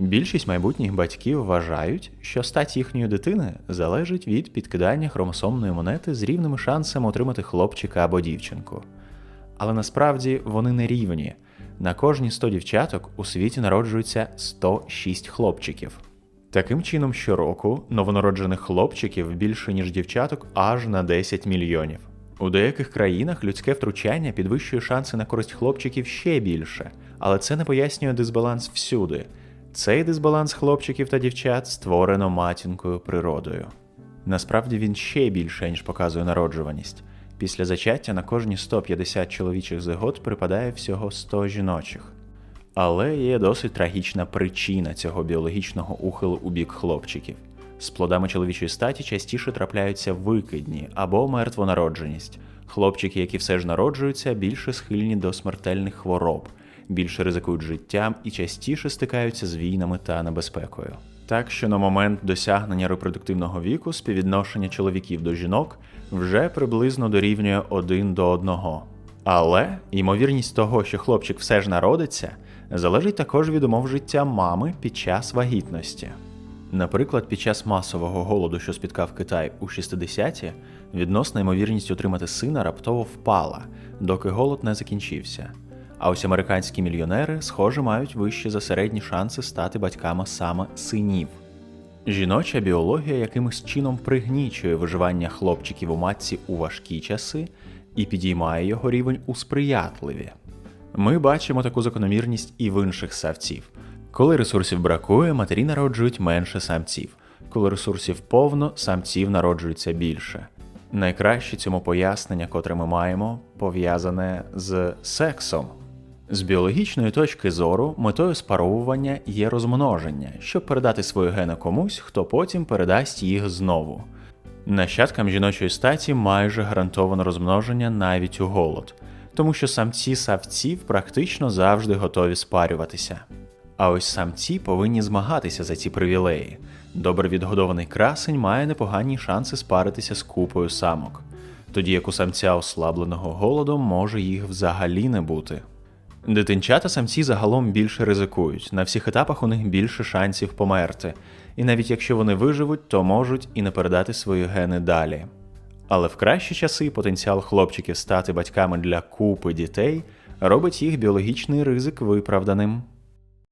Більшість майбутніх батьків вважають, що стать їхньої дитини залежить від підкидання хромосомної монети з рівними шансами отримати хлопчика або дівчинку. Але насправді вони не рівні. На кожні 100 дівчаток у світі народжується 106 хлопчиків. Таким чином, щороку новонароджених хлопчиків більше, ніж дівчаток, аж на 10 мільйонів. У деяких країнах людське втручання підвищує шанси на користь хлопчиків ще більше, але це не пояснює дисбаланс всюди. Цей дисбаланс хлопчиків та дівчат створено матінкою природою. Насправді він ще більше, ніж показує народжуваність. Після зачаття на кожні 150 чоловічих зигот припадає всього 100 жіночих. Але є досить трагічна причина цього біологічного ухилу у бік хлопчиків. З плодами чоловічої статі частіше трапляються викидні або мертвонародженість. Хлопчики, які все ж народжуються, більше схильні до смертельних хвороб, більше ризикують життям і частіше стикаються з війнами та небезпекою. Так що на момент досягнення репродуктивного віку співвідношення чоловіків до жінок вже приблизно дорівнює один до одного. Але ймовірність того, що хлопчик все ж народиться, залежить також від умов життя мами під час вагітності. Наприклад, під час масового голоду, що спіткав Китай у 60-ті, відносна ймовірність отримати сина раптово впала, доки голод не закінчився. А ось американські мільйонери, схоже, мають вищі за середні шанси стати батьками саме синів. Жіноча біологія якимось чином пригнічує виживання хлопчиків у матці у важкі часи і підіймає його рівень у сприятливі. Ми бачимо таку закономірність і в інших савців. Коли ресурсів бракує, матері народжують менше самців. Коли ресурсів повно, самців народжується більше. Найкраще цьому пояснення, котре ми маємо, пов'язане з сексом. З біологічної точки зору метою спаровування є розмноження, щоб передати свої гени комусь, хто потім передасть їх знову. Нащадкам жіночої статі майже гарантовано розмноження навіть у голод, тому що самці савців практично завжди готові спарюватися. А ось самці повинні змагатися за ці привілеї. Добре відгодований красень має непогані шанси спаритися з купою самок, тоді як у самця ослабленого голодом може їх взагалі не бути. Дитинчата самці загалом більше ризикують, на всіх етапах у них більше шансів померти, і навіть якщо вони виживуть, то можуть і не передати свої гени далі. Але в кращі часи потенціал хлопчиків стати батьками для купи дітей робить їх біологічний ризик виправданим.